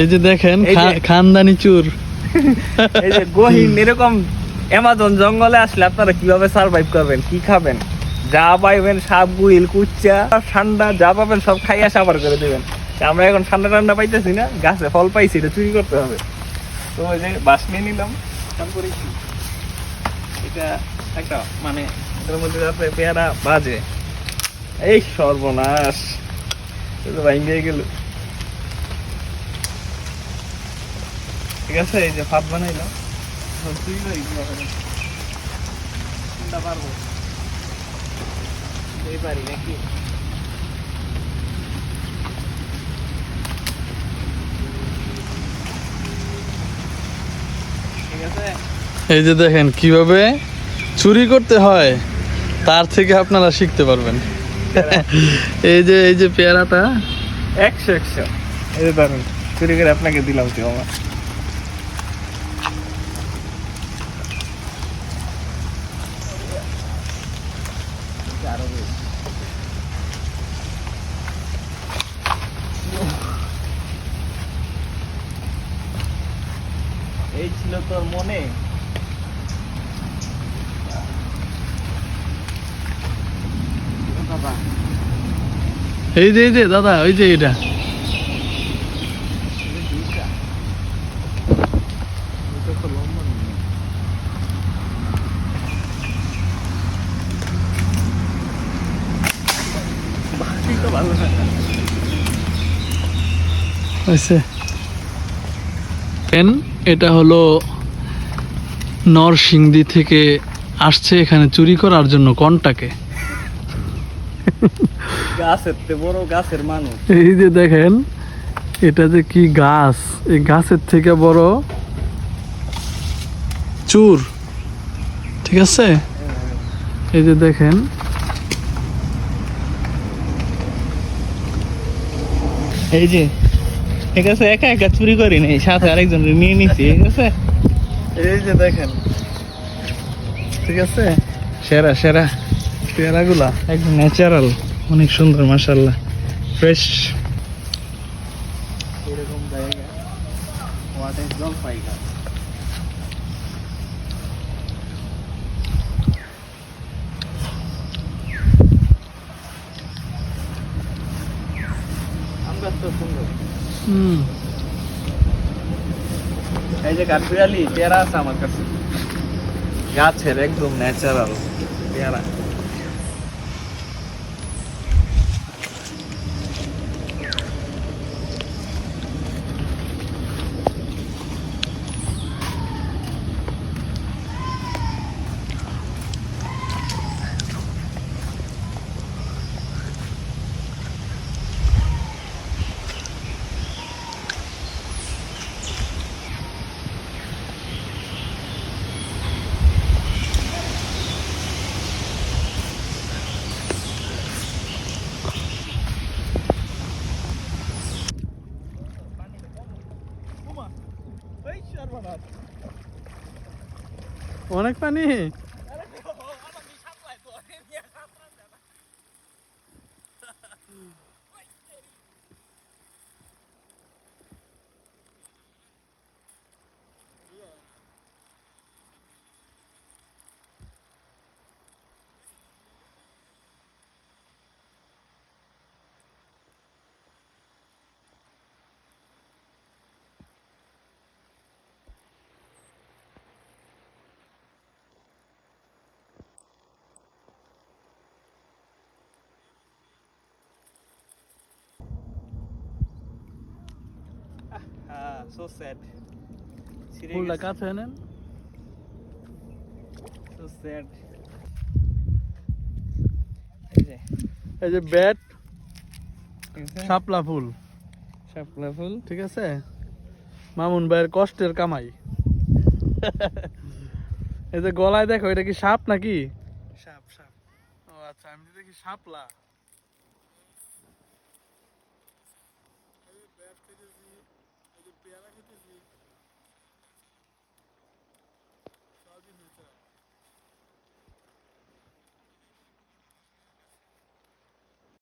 এই যে দেখেন খানদানি চুর। এই যে গহীন এরকম অ্যামাজন জঙ্গলে আসলে আপনারা কীভাবে সার্ভাইভ করবেন কি খাবেন? যা পাইবেন সাপ গুইল কুচ্চা ঠান্ডা যা পাবেন সব খাইয়া সাবার করে দেবেন। আমরা এখন ঠান্ডা ঠান্ডা পাইতেছি না গাছে ফল পাইছি এটা চুরি করতে হবে। তো ওই যে বাস নিয়ে নিলাম তারপরে এটা একটা মানে এটার মধ্যে যাতে পেয়ারা বাজে। এই সর্বনাশ। ভাঙ্গে গেল। ঠিক আছে এই যে ভাত বানাইলাম পারব? এই পারি নাকি? এই যে দেখেন কীভাবে চুরি করতে হয় তার থেকে আপনারা শিখতে পারবেন। এই যে এই যে পেয়ারাটা। একশো একশো। এই যে ধরুন চুরি করে আপনাকে দিলাম তো আমার এই ছিল তোর মনে? এই যে এই যে দাদা ওই যে এটা। এন এটা হলো নরসিংদী থেকে আসছে এখানে চুরি করার জন্য কনটাকে। গাছের তে বড় গাছের মানুষ। এই যে দেখেন এটা যে কি গাছ এই গাছের থেকে বড় চুর ঠিক আছে? এই যে দেখেন এই যে ঠিক আছে একা একা চুরি করি নাই সাথে আরেকজন নিয়ে নিছি ঠিক আছে? এই যে দেখেন। ঠিক আছে? সেরা সেরা। পেয়ারাগুলা একদম ন্যাচারাল অনেক সুন্দর মাশাল্লাহ ফ্রেশ এরকম জায়গা আমরা তো সুন্দর হুম এই যে কাঠবিড়ালি পেয়ারা আছে আমার কাছে। গাছের একদম ন্যাচারাল পেয়ারা। অনেক পানি। হ্যাঁ সো স্যাড ফুলটা কাছে নেন সো স্যাড এই যে। ব্যাট? শাপলা ফুল। শাপলা ফুল। ঠিক আছে? মামুন ভাইয়ের কষ্টের কামাই। এই যে গলায় দেখো এটা কি সাপ নাকি? সাপ সাপ। ও আচ্ছা আমি দেখি শাপলা এই যে ব্যাট